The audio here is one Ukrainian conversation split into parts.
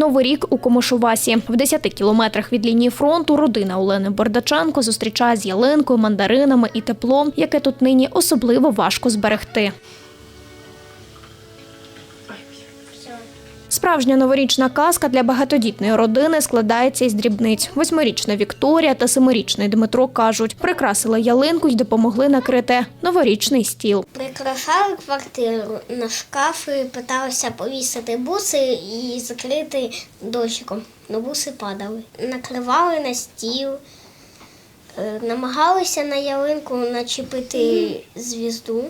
Новий рік у Комишувасі. В 10 кілометрах від лінії фронту родина Олени Бордаченко зустрічає з ялинкою, мандаринами і теплом, яке тут нині особливо важко зберегти. Справжня новорічна казка для багатодітної родини складається із дрібниць. Восьмирічна Вікторія та семирічний Дмитро кажуть, прикрасили ялинку й допомогли накрити новорічний стіл. Прикрашали квартиру на шкафи, питалися повісити буси і закрити дощиком. Но буси падали. Накривали на стіл, е, намагалися на ялинку начепити звізду.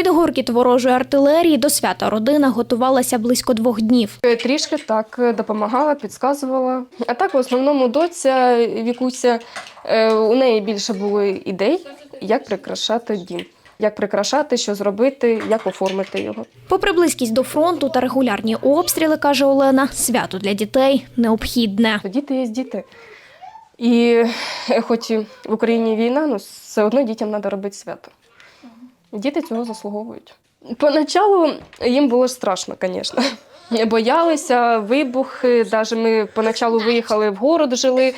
Під гуркіт ворожої артилерії до свята родина готувалася близько двох днів. Е, Трішки так е, допомагала, підказувала. А так, в основному, доця Вікуся, е, у неї більше було ідей, як прикрашати дім, як прикрашати, що зробити, як оформити його. Попри близькість до фронту та регулярні обстріли, каже Олена, свято для дітей необхідне. Діти є діти. І хоч і в Україні війна, ну все одно дітям треба робити свято. Діти цього заслуговують. Поначалу їм було страшно, звісно. Боялися, вибухи. Навіть ми поначалу виїхали в город, жили.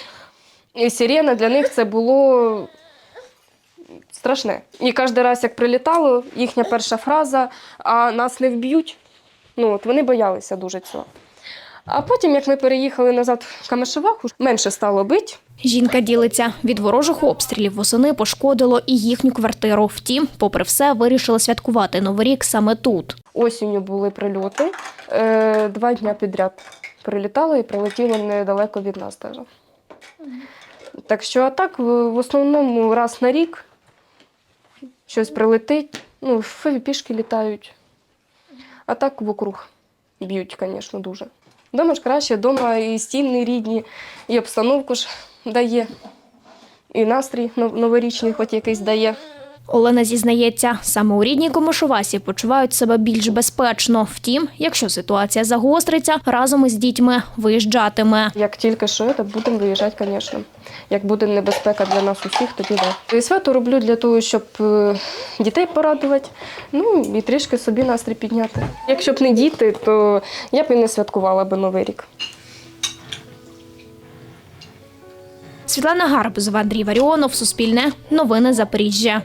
І сирена для них це було страшне. І кожен раз, як прилітало, їхня перша фраза, а нас не вб'ють. Ну, от вони боялися дуже цього. А потім, як ми переїхали назад в Камишеваху, менше стало бити. Жінка ділиться від ворожих обстрілів восени пошкодило і їхню квартиру. Втім, попри все, вирішили святкувати новий рік саме тут. Осінню були прильоти. Е, два дня підряд прилітало і прилетіло недалеко від нас теж. Так що, а так, в, в основному раз на рік щось прилетить. Ну, пішки літають. А так вокруг б'ють, звісно, дуже. Дома ж краще, вдома і стіни рідні, і обстановку ж дає, і настрій новорічний хоч якийсь дає. Олена зізнається, саме у рідній Комишувасі почувають себе більш безпечно. Втім, якщо ситуація загостриться, разом із дітьми виїжджатиме. Як тільки що, то будемо виїжджати, звісно. Як буде небезпека для нас усіх, тоді да. І свято роблю для того, щоб е, дітей порадувати, ну і трішки собі настрій підняти. Якщо б не діти, то я б і не святкувала би Новий рік. Світлана Гарбузова, Андрій Варіонов, Суспільне, Новини Запоріжжя.